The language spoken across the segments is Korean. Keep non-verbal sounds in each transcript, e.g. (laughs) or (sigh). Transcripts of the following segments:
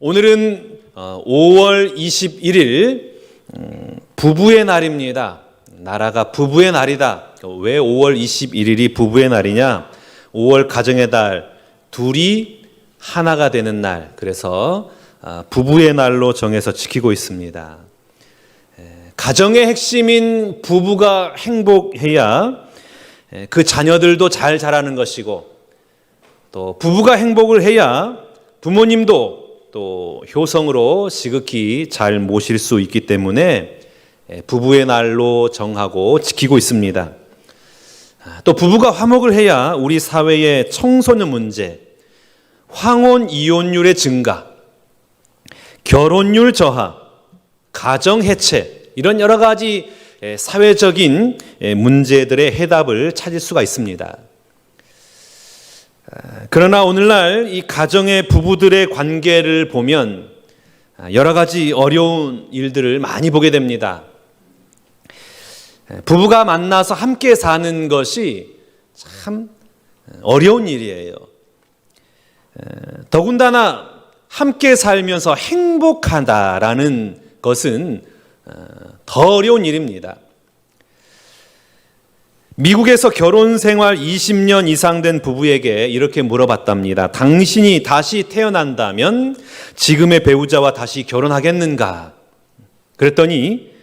오늘은 5월 21일 음, 부부의 날입니다. 나라가 부부의 날이다. 왜 5월 21일이 부부의 날이냐? 5월 가정의 달 둘이 하나가 되는 날. 그래서 아, 부부의 날로 정해서 지키고 있습니다. 가정의 핵심인 부부가 행복해야 그 자녀들도 잘 자라는 것이고 또 부부가 행복을 해야 부모님도 또 효성으로 지극히 잘 모실 수 있기 때문에 부부의 날로 정하고 지키고 있습니다. 또 부부가 화목을 해야 우리 사회의 청소년 문제, 황혼 이혼율의 증가, 결혼율 저하, 가정 해체 이런 여러 가지 사회적인 문제들의 해답을 찾을 수가 있습니다. 그러나 오늘날 이 가정의 부부들의 관계를 보면 여러 가지 어려운 일들을 많이 보게 됩니다. 부부가 만나서 함께 사는 것이 참 어려운 일이에요. 더군다나 함께 살면서 행복하다라는 것은 더 어려운 일입니다. 미국에서 결혼 생활 20년 이상 된 부부에게 이렇게 물어봤답니다. 당신이 다시 태어난다면 지금의 배우자와 다시 결혼하겠는가? 그랬더니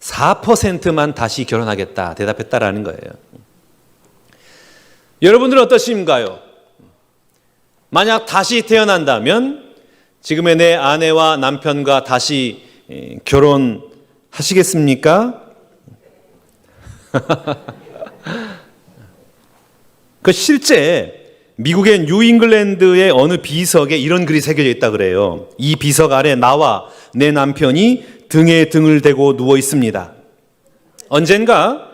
4%만 다시 결혼하겠다 대답했다라는 거예요. 여러분들은 어떠신가요? 만약 다시 태어난다면 지금의 내 아내와 남편과 다시 결혼하시겠습니까? (laughs) 그 실제 미국의 뉴잉글랜드의 어느 비석에 이런 글이 새겨져 있다 그래요. 이 비석 아래 나와 내 남편이 등에 등을 대고 누워 있습니다. 언젠가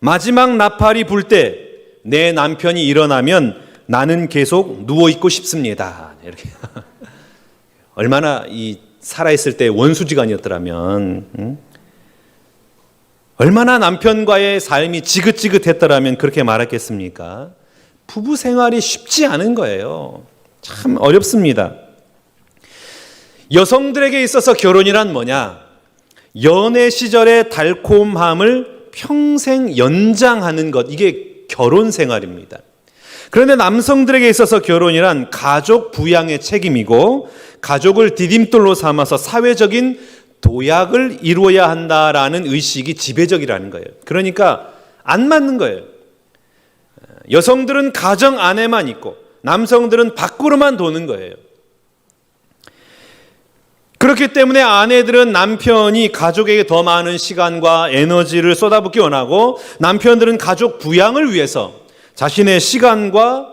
마지막 나팔이 불 때 내 남편이 일어나면 나는 계속 누워 있고 싶습니다. 이렇게 (laughs) 얼마나 이 살아 있을 때 원수지간이었더라면 응? 얼마나 남편과의 삶이 지긋지긋했더라면 그렇게 말했겠습니까? 부부 생활이 쉽지 않은 거예요. 참 어렵습니다. 여성들에게 있어서 결혼이란 뭐냐? 연애 시절의 달콤함을 평생 연장하는 것, 이게 결혼 생활입니다. 그런데 남성들에게 있어서 결혼이란 가족 부양의 책임이고 가족을 디딤돌로 삼아서 사회적인 도약을 이루어야 한다라는 의식이 지배적이라는 거예요. 그러니까 안 맞는 거예요. 여성들은 가정 안에만 있고 남성들은 밖으로만 도는 거예요. 그렇기 때문에 아내들은 남편이 가족에게 더 많은 시간과 에너지를 쏟아붓기 원하고 남편들은 가족 부양을 위해서 자신의 시간과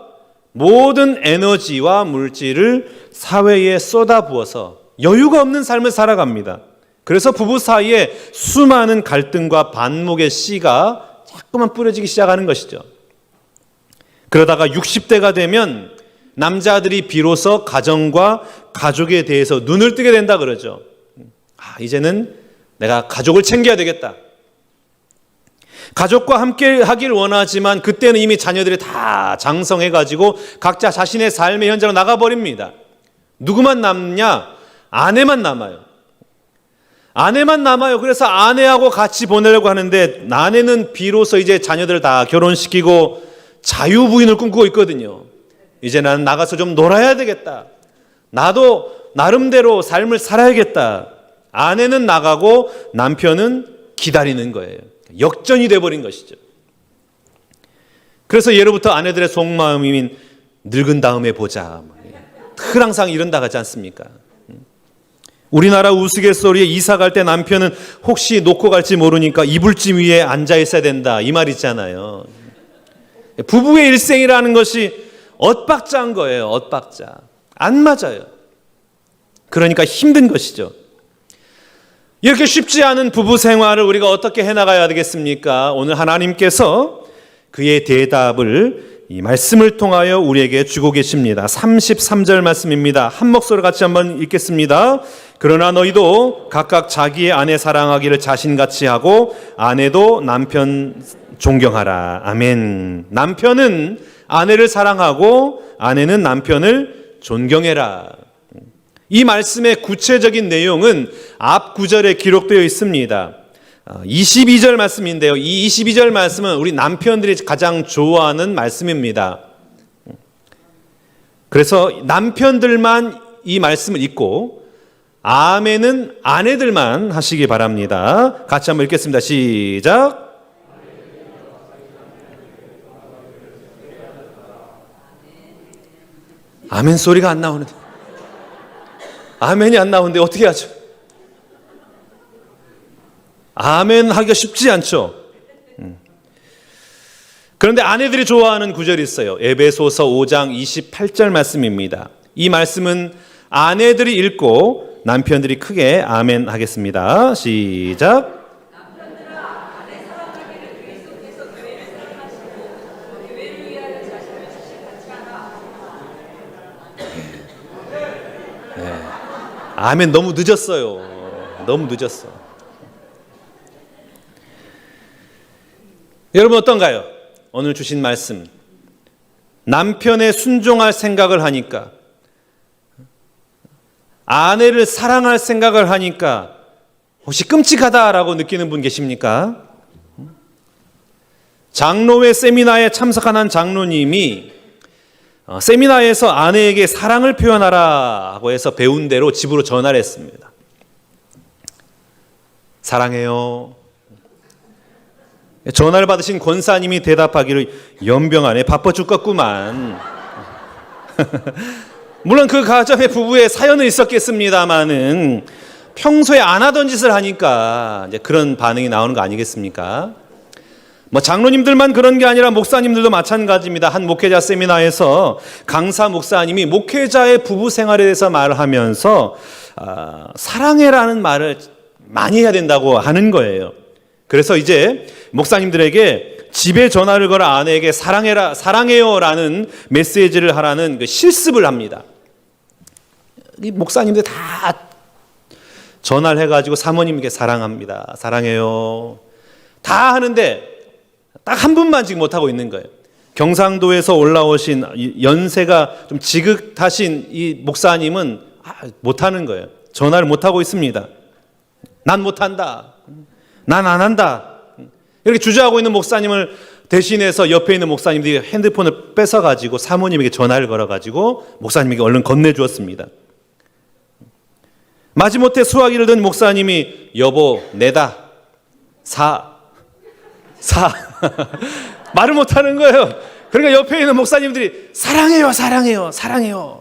모든 에너지와 물질을 사회에 쏟아부어서 여유가 없는 삶을 살아갑니다. 그래서 부부 사이에 수많은 갈등과 반목의 씨가 자꾸만 뿌려지기 시작하는 것이죠. 그러다가 60대가 되면 남자들이 비로소 가정과 가족에 대해서 눈을 뜨게 된다 그러죠. 아, 이제는 내가 가족을 챙겨야 되겠다. 가족과 함께 하길 원하지만 그때는 이미 자녀들이 다 장성해가지고 각자 자신의 삶의 현장으로 나가버립니다. 누구만 남냐? 아내만 남아요. 아내만 남아요. 그래서 아내하고 같이 보내려고 하는데 아내는 비로소 이제 자녀들 다 결혼시키고 자유부인을 꿈꾸고 있거든요. 이제 나는 나가서 좀 놀아야 되겠다. 나도 나름대로 삶을 살아야겠다. 아내는 나가고 남편은 기다리는 거예요. 역전이 돼버린 것이죠. 그래서 예로부터 아내들의 속마음인 늙은 다음에 보자. 늘 항상 이런다 하지 않습니까? 우리나라 우스갯소리에 이사 갈 때 남편은 혹시 놓고 갈지 모르니까 이불짐 위에 앉아 있어야 된다. 이 말 있잖아요. 부부의 일생이라는 것이 엇박자인 거예요. 엇박자. 안 맞아요. 그러니까 힘든 것이죠. 이렇게 쉽지 않은 부부 생활을 우리가 어떻게 해나가야 되겠습니까? 오늘 하나님께서 그의 대답을 이 말씀을 통하여 우리에게 주고 계십니다. 33절 말씀입니다. 한 목소리 같이 한번 읽겠습니다. 그러나 너희도 각각 자기의 아내 사랑하기를 자신같이 하고 아내도 남편 존경하라. 아멘. 남편은 아내를 사랑하고 아내는 남편을 존경해라. 이 말씀의 구체적인 내용은 앞 구절에 기록되어 있습니다. 22절 말씀인데요. 이 22절 말씀은 우리 남편들이 가장 좋아하는 말씀입니다. 그래서 남편들만 이 말씀을 읽고 아멘은 아내들만 하시기 바랍니다. 같이 한번 읽겠습니다. 시작. 아멘 소리가 안 나오는데. 아멘이 안 나오는데 어떻게 하죠? 아멘 하기가 쉽지 않죠. 음. 그런데 아내들이 좋아하는 구절이 있어요. 에베소서 5장 28절 말씀입니다. 이 말씀은 아내들이 읽고 남편들이 크게 아멘 하겠습니다. 시작. 네. 아멘 너무 늦었어요. 너무 늦었어. 여러분 어떤가요? 오늘 주신 말씀. 남편에 순종할 생각을 하니까 아내를 사랑할 생각을 하니까 혹시 끔찍하다라고 느끼는 분 계십니까? 장로회 세미나에 참석한 한 장로님이 어, 세미나에서 아내에게 사랑을 표현하라고 해서 배운 대로 집으로 전화를 했습니다. 사랑해요. 전화를 받으신 권사님이 대답하기를 연병 안에 바빠 죽겠구만. (laughs) 물론 그 가정의 부부의 사연은 있었겠습니다만은 평소에 안 하던 짓을 하니까 이제 그런 반응이 나오는 거 아니겠습니까? 뭐 장로님들만 그런 게 아니라 목사님들도 마찬가지입니다. 한 목회자 세미나에서 강사 목사님이 목회자의 부부 생활에 대해서 말을 하면서 아, 사랑해라는 말을 많이 해야 된다고 하는 거예요. 그래서 이제 목사님들에게 집에 전화를 걸어 아내에게 사랑해라, 사랑해요라는 메시지를 하라는 그 실습을 합니다. 이 목사님들 다 전화를 해가지고 사모님에게 사랑합니다. 사랑해요. 다 하는데 딱 한 분만 지금 못 하고 있는 거예요. 경상도에서 올라오신 연세가 좀 지극하신 이 목사님은 아, 못하는 거예요. 전화를 못 하고 있습니다. 난 못 한다. 난 안 한다. 이렇게 주저하고 있는 목사님을 대신해서 옆에 있는 목사님들이 핸드폰을 뺏어가지고 사모님에게 전화를 걸어가지고 목사님에게 얼른 건네주었습니다. 마지못해 수화기를 든 목사님이 여보 내다 사 사. (laughs) 말을 못하는 거예요. 그러니까 옆에 있는 목사님들이 사랑해요, 사랑해요, 사랑해요.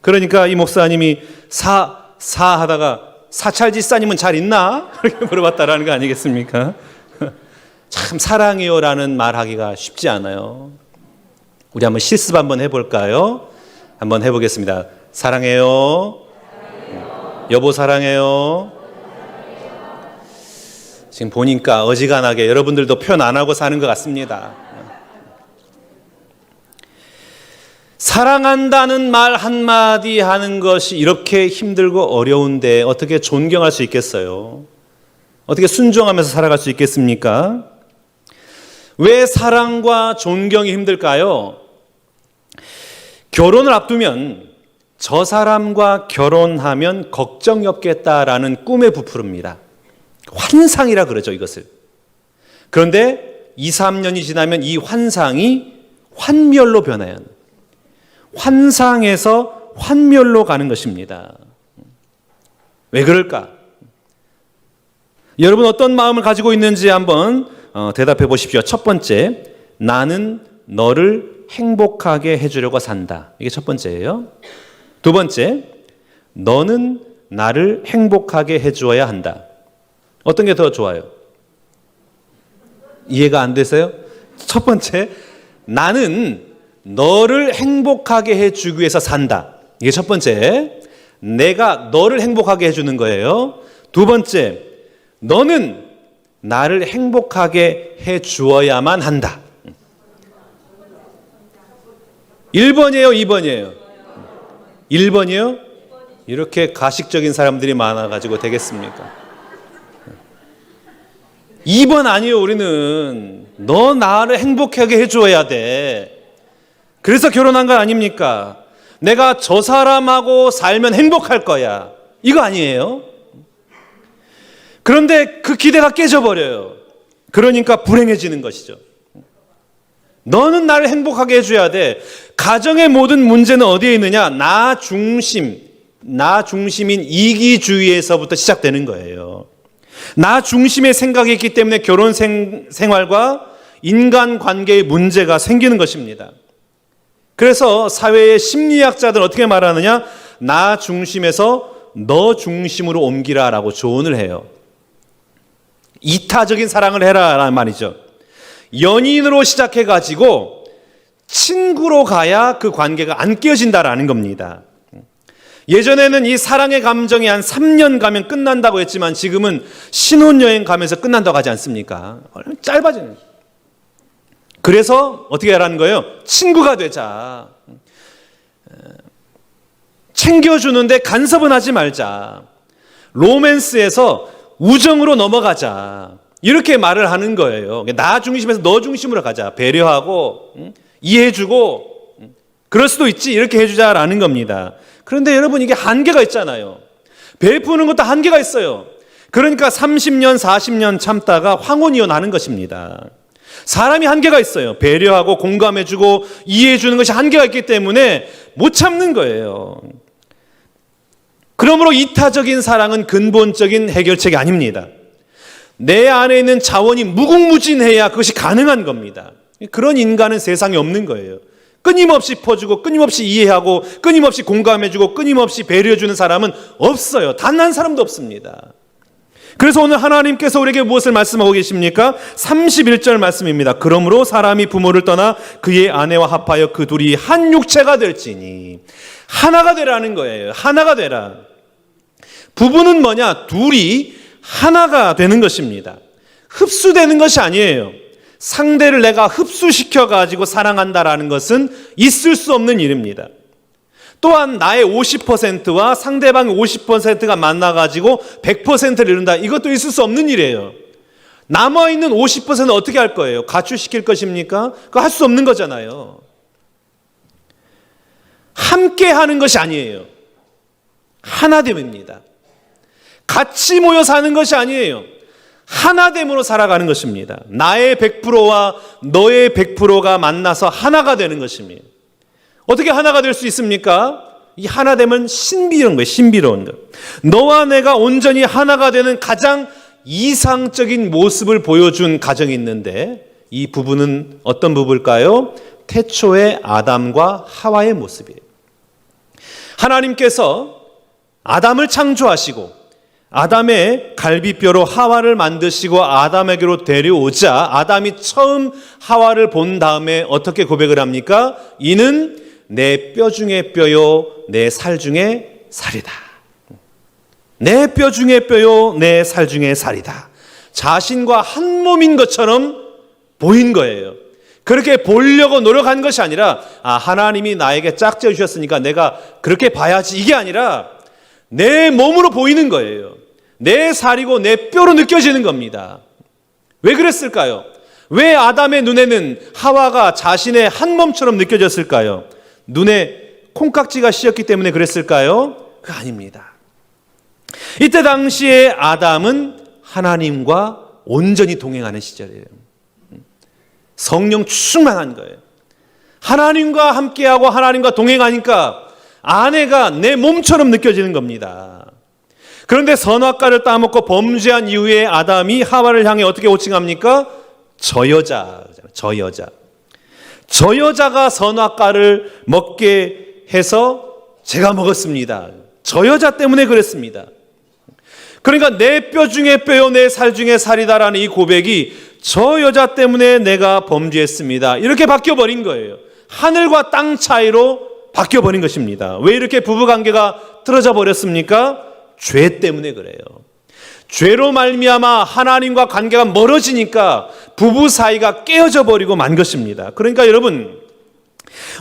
그러니까 이 목사님이 사, 사 하다가 사찰 지사님은 잘 있나? (laughs) 이렇게 물어봤다라는 거 아니겠습니까? (laughs) 참 사랑해요라는 말하기가 쉽지 않아요. 우리 한번 실습 한번 해볼까요? 한번 해보겠습니다. 사랑해요. 사랑해요. 여보 사랑해요. 지금 보니까 어지간하게 여러분들도 표현 안 하고 사는 것 같습니다. 사랑한다는 말 한마디 하는 것이 이렇게 힘들고 어려운데 어떻게 존경할 수 있겠어요? 어떻게 순종하면서 살아갈 수 있겠습니까? 왜 사랑과 존경이 힘들까요? 결혼을 앞두면 저 사람과 결혼하면 걱정이 없겠다라는 꿈에 부풀습니다. 환상이라 그러죠, 이것을. 그런데 2, 3년이 지나면 이 환상이 환멸로 변해요. 환상에서 환멸로 가는 것입니다. 왜 그럴까? 여러분 어떤 마음을 가지고 있는지 한번 어, 대답해 보십시오. 첫 번째, 나는 너를 행복하게 해주려고 산다. 이게 첫 번째예요. 두 번째, 너는 나를 행복하게 해주어야 한다. 어떤 게 더 좋아요? 이해가 안 되세요? 첫 번째, 나는 너를 행복하게 해주기 위해서 산다. 이게 첫 번째. 내가 너를 행복하게 해주는 거예요. 두 번째, 너는 나를 행복하게 해 주어야만 한다. 1번이에요, 2번이에요? 1번이요? 이렇게 가식적인 사람들이 많아가지고 되겠습니까? 2번 아니에요, 우리는. 너 나를 행복하게 해줘야 돼. 그래서 결혼한 거 아닙니까? 내가 저 사람하고 살면 행복할 거야. 이거 아니에요? 그런데 그 기대가 깨져버려요. 그러니까 불행해지는 것이죠. 너는 나를 행복하게 해줘야 돼. 가정의 모든 문제는 어디에 있느냐? 나 중심, 나 중심인 이기주의에서부터 시작되는 거예요. 나 중심의 생각이 있기 때문에 결혼 생, 생활과 인간 관계의 문제가 생기는 것입니다. 그래서 사회의 심리학자들 어떻게 말하느냐? 나 중심에서 너 중심으로 옮기라라고 조언을 해요. 이타적인 사랑을 해라라는 말이죠. 연인으로 시작해 가지고 친구로 가야 그 관계가 안 깨어진다라는 겁니다. 예전에는 이 사랑의 감정이 한 3년 가면 끝난다고 했지만 지금은 신혼여행 가면서 끝난다고 하지 않습니까? 짧아지는. 그래서 어떻게 하라는 거예요? 친구가 되자. 챙겨주는데 간섭은 하지 말자. 로맨스에서 우정으로 넘어가자. 이렇게 말을 하는 거예요. 나 중심에서 너 중심으로 가자. 배려하고, 응? 이해해주고, 응? 그럴 수도 있지. 이렇게 해주자라는 겁니다. 그런데 여러분, 이게 한계가 있잖아요. 베푸는 것도 한계가 있어요. 그러니까 30년, 40년 참다가 황혼이어 나는 것입니다. 사람이 한계가 있어요. 배려하고 공감해주고 이해해주는 것이 한계가 있기 때문에 못 참는 거예요. 그러므로 이타적인 사랑은 근본적인 해결책이 아닙니다. 내 안에 있는 자원이 무궁무진해야 그것이 가능한 겁니다. 그런 인간은 세상에 없는 거예요. 끊임없이 퍼주고 끊임없이 이해하고 끊임없이 공감해주고 끊임없이 배려해주는 사람은 없어요. 단 한 사람도 없습니다. 그래서 오늘 하나님께서 우리에게 무엇을 말씀하고 계십니까? 31절 말씀입니다. 그러므로 사람이 부모를 떠나 그의 아내와 합하여 그 둘이 한 육체가 될지니 하나가 되라는 거예요. 하나가 되라. 부부는 뭐냐? 둘이 하나가 되는 것입니다. 흡수되는 것이 아니에요. 상대를 내가 흡수시켜 가지고 사랑한다라는 것은 있을 수 없는 일입니다. 또한 나의 50%와 상대방의 50%가 만나가지고 100%를 이룬다. 이것도 있을 수 없는 일이에요. 남아있는 50%는 어떻게 할 거예요? 가출시킬 것입니까? 그거 할 수 없는 거잖아요. 함께 하는 것이 아니에요. 하나됨입니다. 같이 모여 사는 것이 아니에요. 하나됨으로 살아가는 것입니다. 나의 100%와 너의 100%가 만나서 하나가 되는 것입니다. 어떻게 하나가 될 수 있습니까? 이 하나됨은 신비로운 거예요. 신비로운 거. 너와 내가 온전히 하나가 되는 가장 이상적인 모습을 보여준 가정이 있는데 이 부부는 어떤 부부일까요? 태초의 아담과 하와의 모습이에요. 하나님께서 아담을 창조하시고 아담의 갈비뼈로 하와를 만드시고 아담에게로 데려오자 아담이 처음 하와를 본 다음에 어떻게 고백을 합니까? 이는 내 뼈 중에 뼈요, 내 살 중에 살이다. 내 뼈 중에 뼈요, 내 살 중에 살이다. 자신과 한 몸인 것처럼 보인 거예요. 그렇게 보려고 노력한 것이 아니라, 아, 하나님이 나에게 짝지어 주셨으니까 내가 그렇게 봐야지. 이게 아니라, 내 몸으로 보이는 거예요. 내 살이고 내 뼈로 느껴지는 겁니다. 왜 그랬을까요? 왜 아담의 눈에는 하와가 자신의 한 몸처럼 느껴졌을까요? 눈에 콩깍지가 씌었기 때문에 그랬을까요? 그 아닙니다. 이때 당시에 아담은 하나님과 온전히 동행하는 시절이에요. 성령 충만한 거예요. 하나님과 함께하고 하나님과 동행하니까 아내가 내 몸처럼 느껴지는 겁니다. 그런데 선악과를 따먹고 범죄한 이후에 아담이 하와를 향해 어떻게 호칭합니까? 저 여자, 저 여자. 저 여자가 선악과를 먹게 해서 제가 먹었습니다. 저 여자 때문에 그랬습니다. 그러니까 내 뼈 중에 뼈요, 내 살 중에 살이다라는 이 고백이 저 여자 때문에 내가 범죄했습니다. 이렇게 바뀌어 버린 거예요. 하늘과 땅 차이로 바뀌어 버린 것입니다. 왜 이렇게 부부 관계가 틀어져 버렸습니까? 죄 때문에 그래요. 죄로 말미암아 하나님과 관계가 멀어지니까 부부 사이가 깨어져 버리고 만 것입니다. 그러니까 여러분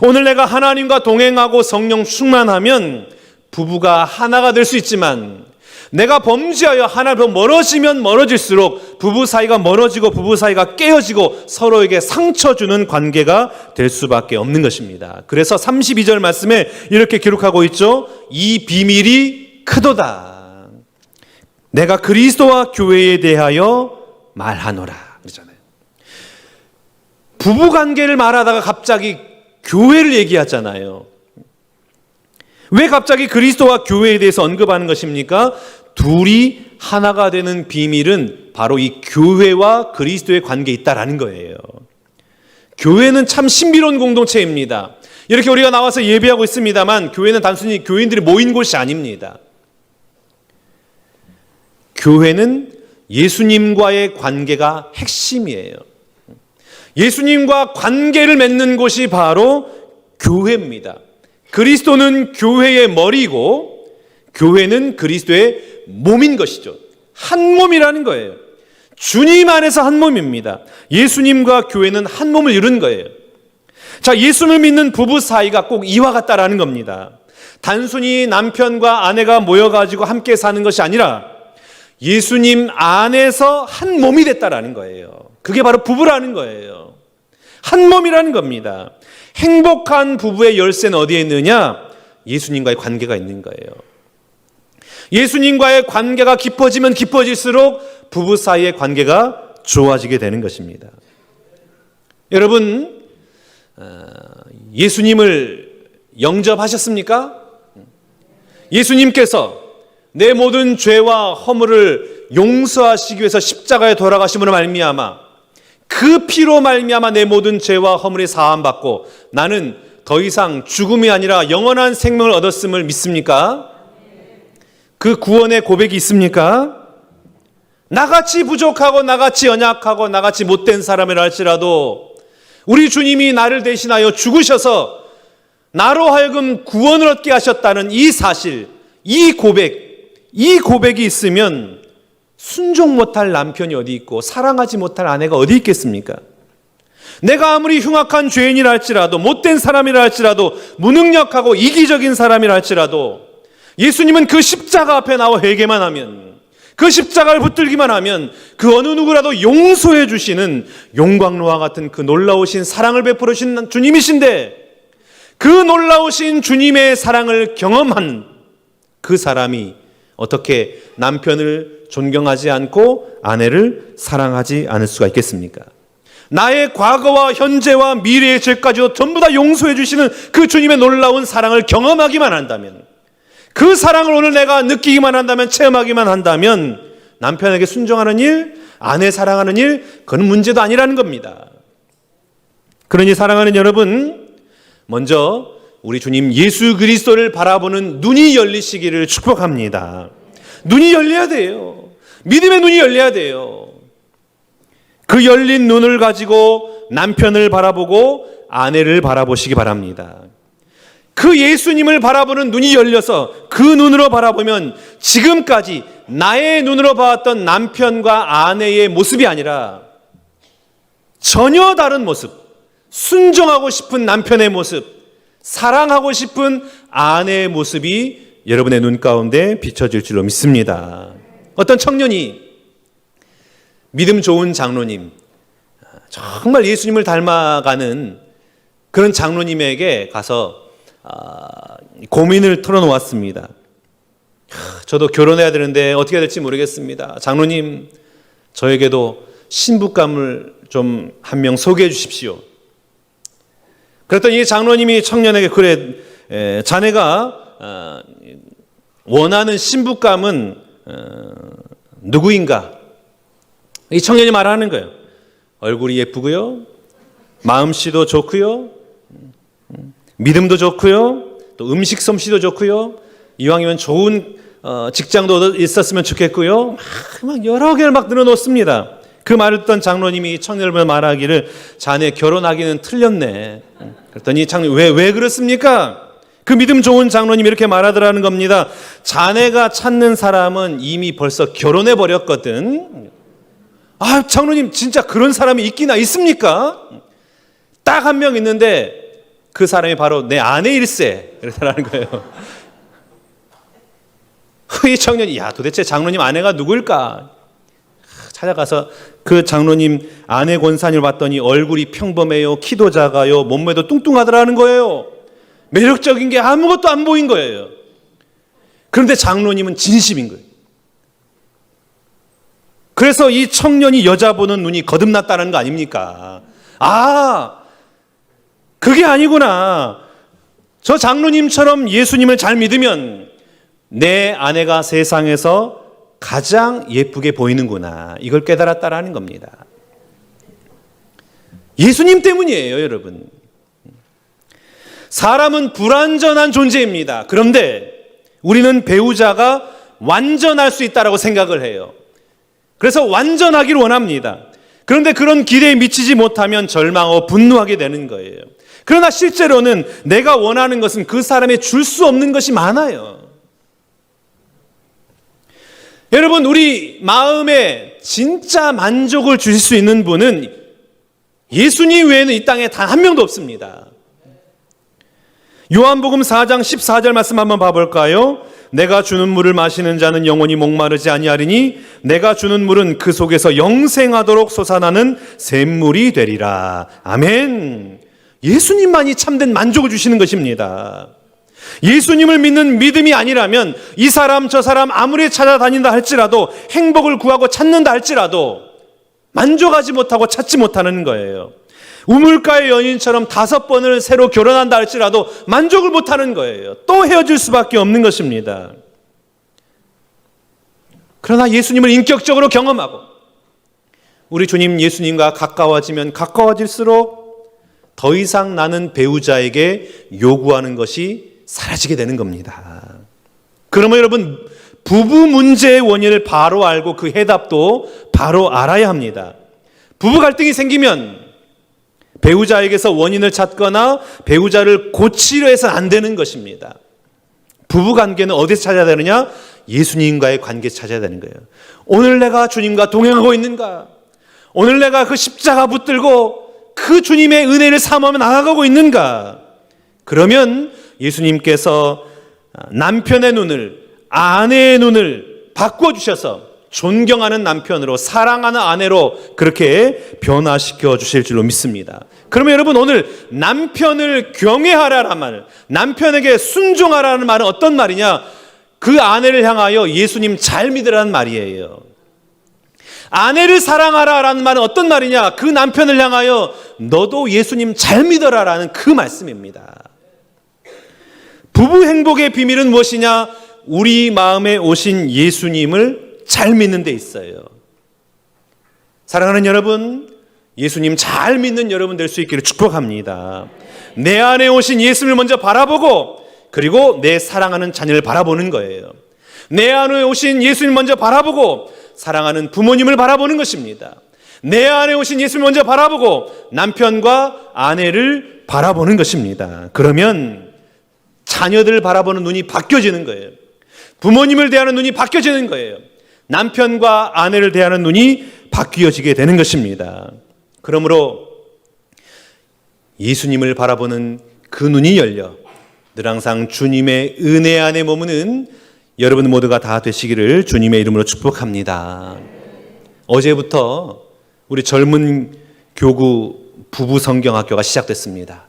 오늘 내가 하나님과 동행하고 성령 충만하면 부부가 하나가 될 수 있지만 내가 범죄하여 하나님으로 멀어지면 멀어질수록 부부 사이가 멀어지고 부부 사이가 깨어지고 서로에게 상처 주는 관계가 될 수밖에 없는 것입니다. 그래서 32절 말씀에 이렇게 기록하고 있죠. 이 비밀이 크도다. 내가 그리스도와 교회에 대하여 말하노라. 그러잖아요. 부부 관계를 말하다가 갑자기 교회를 얘기하잖아요. 왜 갑자기 그리스도와 교회에 대해서 언급하는 것입니까? 둘이 하나가 되는 비밀은 바로 이 교회와 그리스도의 관계에 있다라는 거예요. 교회는 참 신비로운 공동체입니다. 이렇게 우리가 나와서 예배하고 있습니다만 교회는 단순히 교인들이 모인 곳이 아닙니다. 교회는 예수님과의 관계가 핵심이에요. 예수님과 관계를 맺는 곳이 바로 교회입니다. 그리스도는 교회의 머리고 교회는 그리스도의 몸인 것이죠. 한 몸이라는 거예요. 주님 안에서 한 몸입니다. 예수님과 교회는 한 몸을 이룬 거예요. 자, 예수를 믿는 부부 사이가 꼭 이와 같다라는 겁니다. 단순히 남편과 아내가 모여가지고 함께 사는 것이 아니라 예수님 안에서 한 몸이 됐다라는 거예요. 그게 바로 부부라는 거예요. 한 몸이라는 겁니다. 행복한 부부의 열쇠는 어디에 있느냐? 예수님과의 관계가 있는 거예요. 예수님과의 관계가 깊어지면 깊어질수록 부부 사이의 관계가 좋아지게 되는 것입니다. 여러분, 어, 예수님을 영접하셨습니까? 예수님께서 내 모든 죄와 허물을 용서하시기 위해서 십자가에 돌아가심으로 말미암아 그 피로 말미암아 내 모든 죄와 허물이 사함 받고 나는 더 이상 죽음이 아니라 영원한 생명을 얻었음을 믿습니까? 그 구원의 고백이 있습니까? 나같이 부족하고 나같이 연약하고 나같이 못된 사람이라 할지라도 우리 주님이 나를 대신하여 죽으셔서 나로 하여금 구원을 얻게 하셨다는 이 사실, 이 고백, 이 고백이 있으면 순종 못할 남편이 어디 있고 사랑하지 못할 아내가 어디 있겠습니까? 내가 아무리 흉악한 죄인이라 할지라도 못된 사람이라 할지라도 무능력하고 이기적인 사람이라 할지라도 예수님은 그 십자가 앞에 나와 회개만 하면 그 십자가를 붙들기만 하면 그 어느 누구라도 용서해 주시는 용광로와 같은 그 놀라우신 사랑을 베풀어 주신 주님이신데 그 놀라우신 주님의 사랑을 경험한 그 사람이 어떻게 남편을 존경하지 않고 아내를 사랑하지 않을 수가 있겠습니까? 나의 과거와 현재와 미래의 죄까지도 전부 다 용서해 주시는 그 주님의 놀라운 사랑을 경험하기만 한다면 그 사랑을 오늘 내가 느끼기만 한다면 체험하기만 한다면 남편에게 순종하는 일, 아내 사랑하는 일, 그건 문제도 아니라는 겁니다. 그러니 사랑하는 여러분, 먼저 우리 주님 예수 그리스도를 바라보는 눈이 열리시기를 축복합니다. 눈이 열려야 돼요. 믿음의 눈이 열려야 돼요. 그 열린 눈을 가지고 남편을 바라보고 아내를 바라보시기 바랍니다. 그 예수님을 바라보는 눈이 열려서 그 눈으로 바라보면 지금까지 나의 눈으로 봐왔던 남편과 아내의 모습이 아니라 전혀 다른 모습, 순종하고 싶은 남편의 모습, 사랑하고 싶은 아내의 모습이 여러분의 눈 가운데 비춰질 줄로 믿습니다. 어떤 청년이 믿음 좋은 장로님, 정말 예수님을 닮아가는 그런 장로님에게 가서 아, 고민을 털어놓았습니다. 저도 결혼해야 되는데 어떻게 해야 될지 모르겠습니다. 장로님, 저에게도 신부감을 좀 한 명 소개해 주십시오. 그랬더니 이 장로님이 청년에게 그래, 에, 자네가 어, 원하는 신부감은 어, 누구인가? 이 청년이 말하는 거예요. 얼굴이 예쁘고요, 마음씨도 좋고요, 믿음도 좋고요. 또 음식 솜씨도 좋고요. 이왕이면 좋은 어, 직장도 있었으면 좋겠고요. 막, 막 여러 개를 막 늘어놓습니다. 그 말을 듣던 장로님이 청년을 말하기를 자네 결혼하기는 틀렸네. 그랬더니 장로님 왜, 왜 그렇습니까? 그 믿음 좋은 장로님이 이렇게 말하더라는 겁니다. 자네가 찾는 사람은 이미 벌써 결혼해 버렸거든. 아, 장로님 진짜 그런 사람이 있기나 있습니까? 딱 한 명 있는데 그 사람이 바로 내 아내일세. 이렇다라는 거예요. (laughs) 이 청년이 야 도대체 장로님 아내가 누굴까 찾아가서 그 장로님 아내 권산을 봤더니 얼굴이 평범해요 키도 작아요 몸매도 뚱뚱하더라는 거예요. 매력적인 게 아무것도 안 보인 거예요. 그런데 장로님은 진심인 거예요. 그래서 이 청년이 여자 보는 눈이 거듭났다는 거 아닙니까? 아 그게 아니구나. 저 장로님처럼 예수님을 잘 믿으면 내 아내가 세상에서 가장 예쁘게 보이는구나. 이걸 깨달았다라는 겁니다. 예수님 때문이에요, 여러분. 사람은 불완전한 존재입니다. 그런데 우리는 배우자가 완전할 수 있다라고 생각을 해요. 그래서 완전하기를 원합니다. 그런데 그런 기대에 미치지 못하면 절망하고 분노하게 되는 거예요. 그러나 실제로는 내가 원하는 것은 그 사람에 줄수 없는 것이 많아요. 여러분, 우리 마음에 진짜 만족을 주실 수 있는 분은 예수님 외에는 이 땅에 단 한 명도 없습니다. 요한복음 4장 14절 말씀 한번 봐볼까요? 내가 주는 물을 마시는 자는 영원히 목마르지 아니하리니 내가 주는 물은 그 속에서 영생하도록 솟아나는 샘물이 되리라. 아멘. 예수님만이 참된 만족을 주시는 것입니다. 예수님을 믿는 믿음이 아니라면 이 사람 저 사람 아무리 찾아다닌다 할지라도 행복을 구하고 찾는다 할지라도 만족하지 못하고 찾지 못하는 거예요. 우물가의 연인처럼 다섯 번을 새로 결혼한다 할지라도 만족을 못하는 거예요. 또 헤어질 수밖에 없는 것입니다. 그러나 예수님을 인격적으로 경험하고 우리 주님 예수님과 가까워지면 가까워질수록 더 이상 나는 배우자에게 요구하는 것이 사라지게 되는 겁니다. 그러면 여러분, 부부 문제의 원인을 바로 알고 그 해답도 바로 알아야 합니다. 부부 갈등이 생기면 배우자에게서 원인을 찾거나 배우자를 고치려 해서 안 되는 것입니다. 부부 관계는 어디서 찾아야 되느냐? 예수님과의 관계에서 찾아야 되는 거예요. 오늘 내가 주님과 동행하고 있는가? 오늘 내가 그 십자가 붙들고 그 주님의 은혜를 사모하며 나아가고 있는가? 그러면 예수님께서 남편의 눈을 아내의 눈을 바꿔 주셔서 존경하는 남편으로 사랑하는 아내로 그렇게 변화시켜 주실 줄로 믿습니다. 그러면 여러분 오늘 남편을 경외하라는 말, 남편에게 순종하라는 말은 어떤 말이냐? 그 아내를 향하여 예수님 잘 믿으라는 말이에요. 아내를 사랑하라라는 말은 어떤 말이냐? 그 남편을 향하여 너도 예수님 잘 믿어라라는 그 말씀입니다. 부부 행복의 비밀은 무엇이냐? 우리 마음에 오신 예수님을 잘 믿는 데 있어요. 사랑하는 여러분, 예수님 잘 믿는 여러분 될 수 있기를 축복합니다. 내 안에 오신 예수님을 먼저 바라보고 그리고 내 사랑하는 자녀를 바라보는 거예요. 내 안에 오신 예수님 먼저 바라보고 사랑하는 부모님을 바라보는 것입니다. 내 안에 오신 예수님을 먼저 바라보고 남편과 아내를 바라보는 것입니다. 그러면 자녀들을 바라보는 눈이 바뀌어지는 거예요. 부모님을 대하는 눈이 바뀌어지는 거예요. 남편과 아내를 대하는 눈이 바뀌어지게 되는 것입니다. 그러므로 예수님을 바라보는 그 눈이 열려 늘 항상 주님의 은혜 안에 머무는 여러분 모두가 다 되시기를 주님의 이름으로 축복합니다. 어제부터 우리 젊은 교구 부부 성경학교가 시작됐습니다.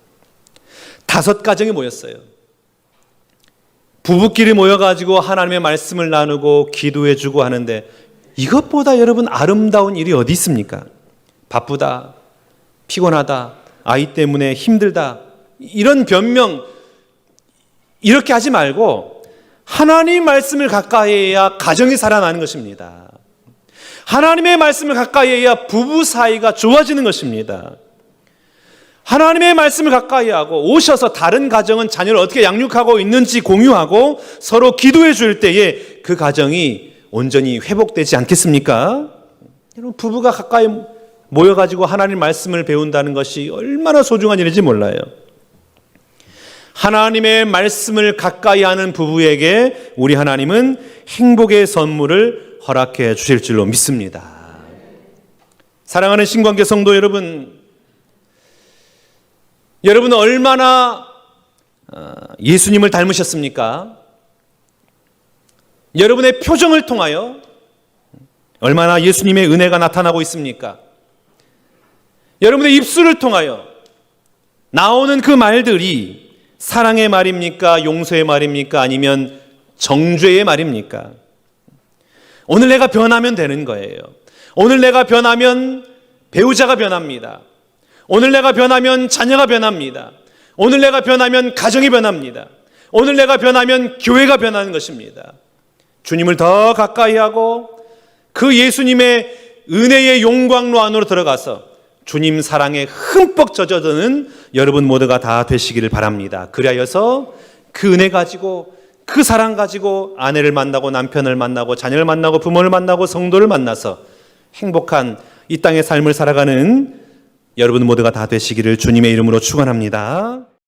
다섯 가정이 모였어요. 부부끼리 모여가지고 하나님의 말씀을 나누고 기도해주고 하는데 이것보다 여러분 아름다운 일이 어디 있습니까? 바쁘다, 피곤하다, 아이 때문에 힘들다, 이런 변명, 이렇게 하지 말고 하나님 말씀을 가까이 해야 가정이 살아나는 것입니다. 하나님의 말씀을 가까이 해야 부부 사이가 좋아지는 것입니다. 하나님의 말씀을 가까이 하고 오셔서 다른 가정은 자녀를 어떻게 양육하고 있는지 공유하고 서로 기도해 줄 때에 그 가정이 온전히 회복되지 않겠습니까? 여러분 부부가 가까이 모여 가지고 하나님 말씀을 배운다는 것이 얼마나 소중한 일인지 몰라요. 하나님의 말씀을 가까이 하는 부부에게 우리 하나님은 행복의 선물을 허락해 주실 줄로 믿습니다. 사랑하는 신관계 성도 여러분, 여러분은 얼마나 어, 예수님을 닮으셨습니까? 여러분의 표정을 통하여 얼마나 예수님의 은혜가 나타나고 있습니까? 여러분의 입술을 통하여 나오는 그 말들이 사랑의 말입니까? 용서의 말입니까? 아니면 정죄의 말입니까? 오늘 내가 변하면 되는 거예요. 오늘 내가 변하면 배우자가 변합니다. 오늘 내가 변하면 자녀가 변합니다. 오늘 내가 변하면 가정이 변합니다. 오늘 내가 변하면 교회가 변하는 것입니다. 주님을 더 가까이 하고 그 예수님의 은혜의 용광로 안으로 들어가서 주님 사랑에 흠뻑 젖어드는 여러분 모두가 다 되시기를 바랍니다. 그리하여서 그 은혜 가지고 그 사랑 가지고 아내를 만나고 남편을 만나고 자녀를 만나고 부모를 만나고 성도를 만나서 행복한 이 땅의 삶을 살아가는 여러분 모두가 다 되시기를 주님의 이름으로 축원합니다.